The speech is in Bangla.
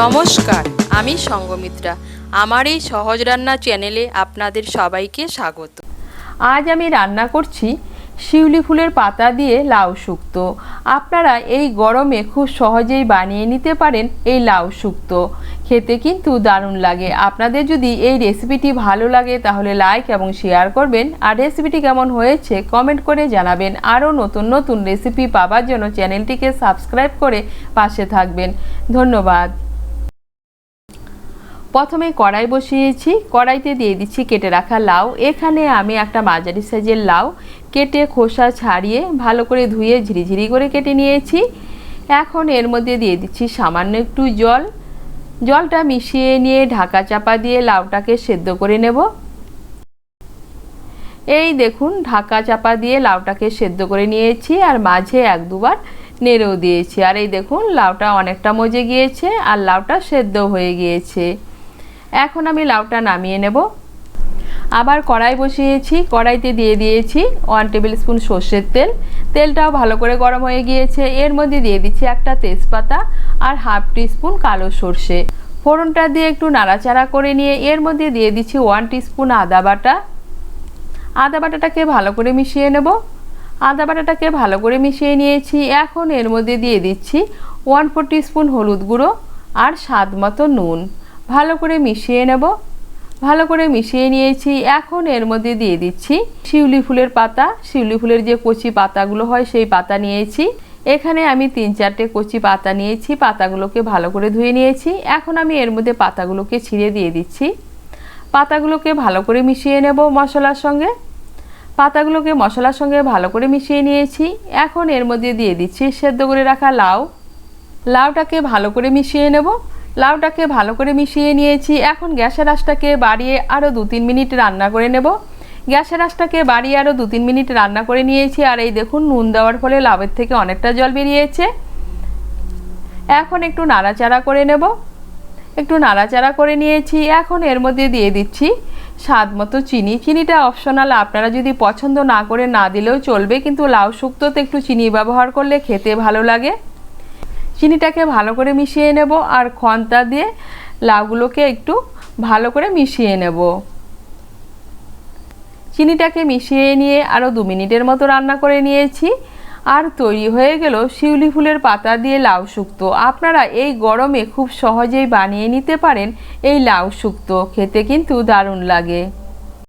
নমস্কার, আমি সঙ্গমিত্রা। আমার এই সহজ রান্না চ্যানেলে আপনাদের সবাইকে স্বাগত। আজ আমি রান্না করছি শিউলি ফুলের পাতা দিয়ে লাউ শুক্তো। আপনারা এই গরমে খুব সহজেই বানিয়ে নিতে পারেন এই লাউ শুক্তো। খেতে কিন্তু দারুণ লাগে। আপনাদের যদি এই রেসিপিটি ভালো লাগে তাহলে লাইক এবং শেয়ার করবেন। আর রেসিপিটি কেমন হয়েছে কমেন্ট করে জানাবেন। আরও নতুন নতুন রেসিপি পাওয়ার জন্য চ্যানেলটিকে সাবস্ক্রাইব করে পাশে থাকবেন। ধন্যবাদ। প্রথমে কড়াই বসিয়েছি, কড়াইতে দিয়ে দিচ্ছি কেটে রাখা লাউ। এখানে আমি একটা মাঝারি সাইজের লাউ কেটে খোসা ছাড়িয়ে ভালো করে ধুয়ে ঝিরিঝিরি করে কেটে নিয়েছি। এখন এর মধ্যে দিয়ে দিচ্ছি সামান্য একটু জল। জলটা মিশিয়ে নিয়ে ঢাকা চাপা দিয়ে লাউটাকে সেদ্ধ করে নেব। এই দেখুন, ঢাকা চাপা দিয়ে লাউটাকে সেদ্ধ করে নিয়েছি আর মাঝে এক দুবার নেড়েও দিয়েছি। আর এই দেখুন, লাউটা অনেকটা মজে গিয়েছে আর লাউটা সেদ্ধ হয়ে গিয়েছে। এখন আমি লাউটা নামিয়ে নেব। আবার কড়াই বসিয়েছি, কড়াইতে দিয়ে দিয়েছি ওয়ান টেবিল স্পুন সর্ষের তেল। তেলটাও ভালো করে গরম হয়ে গিয়েছে। এর মধ্যে দিয়ে দিচ্ছি একটা তেজপাতা আর হাফ স্পুন কালো সর্ষে। ফোড়নটা দিয়ে একটু নাড়াচাড়া করে নিয়ে এর মধ্যে দিয়ে দিচ্ছি ওয়ান স্পুন আদা বাটা। আদা বাটাটাকে ভালো করে মিশিয়ে নেব। আদা বাটাটাকে ভালো করে মিশিয়ে নিয়েছি। এখন এর মধ্যে দিয়ে দিচ্ছি ওয়ান ফোর স্পুন হলুদ গুঁড়ো আর স্বাদ মতো নুন। ভালো করে মিশিয়ে নেব। ভালো করে মিশিয়ে নিয়েছি। এখন এর মধ্যে দিয়ে দিচ্ছি শিউলি ফুলের পাতা। শিউলি ফুলের যে কচি পাতাগুলো হয়, সেই পাতা নিয়েছি। এখানে আমি তিন চারটে কচি পাতা নিয়েছি। পাতাগুলোকে ভালো করে ধুয়ে নিয়েছি। এখন আমি এর মধ্যে পাতাগুলোকে ছিঁড়ে দিয়ে দিচ্ছি। পাতাগুলোকে ভালো করে মিশিয়ে নেব মশলার সঙ্গে। পাতাগুলোকে মশলার সঙ্গে ভালো করে মিশিয়ে নিয়েছি। এখন এর মধ্যে দিয়ে দিচ্ছি সেদ্ধ করে রাখা লাউ। লাউটাকে ভালো করে মিশিয়ে নেব। লাউটাকে ভালো করে মিশিয়ে নিয়েছি। এখন গ্যাসের আঁচটাকে বাড়িয়ে আরও দু তিন মিনিট রান্না করে নেব। গ্যাসের আঁচটাকে বাড়িয়ে আরও দু তিন মিনিট রান্না করে নিয়েছি। আর এই দেখুন, নুন দেওয়ার ফলে লাউয়ের থেকে অনেকটা জল বেরিয়েছে। এখন একটু নাড়াচাড়া করে নেব। একটু নাড়াচাড়া করে নিয়েছি। এখন এর মধ্যে দিয়ে দিচ্ছি স্বাদ মতো চিনি। চিনিটা অপশনাল, আপনারা যদি পছন্দ না করে না দিলেও চলবে। কিন্তু লাউ শুক্তোতে একটু চিনি ব্যবহার করলে খেতে ভালো লাগে। চিনিটাকে ভালো করে মিশিয়ে নেব আর খন্তা দিয়ে লাউগুলোকে একটু ভালো করে মিশিয়ে নেব। চিনিটাকে মিশিয়ে নিয়ে আরও দু মিনিটের মতো রান্না করে নিয়েছি। আর তৈরি হয়ে গেল শিউলি ফুলের পাতা দিয়ে লাউ শুক্তো। আপনারা এই গরমে খুব সহজেই বানিয়ে নিতে পারেন এই লাউ শুক্তো। খেতে কিন্তু দারুণ লাগে।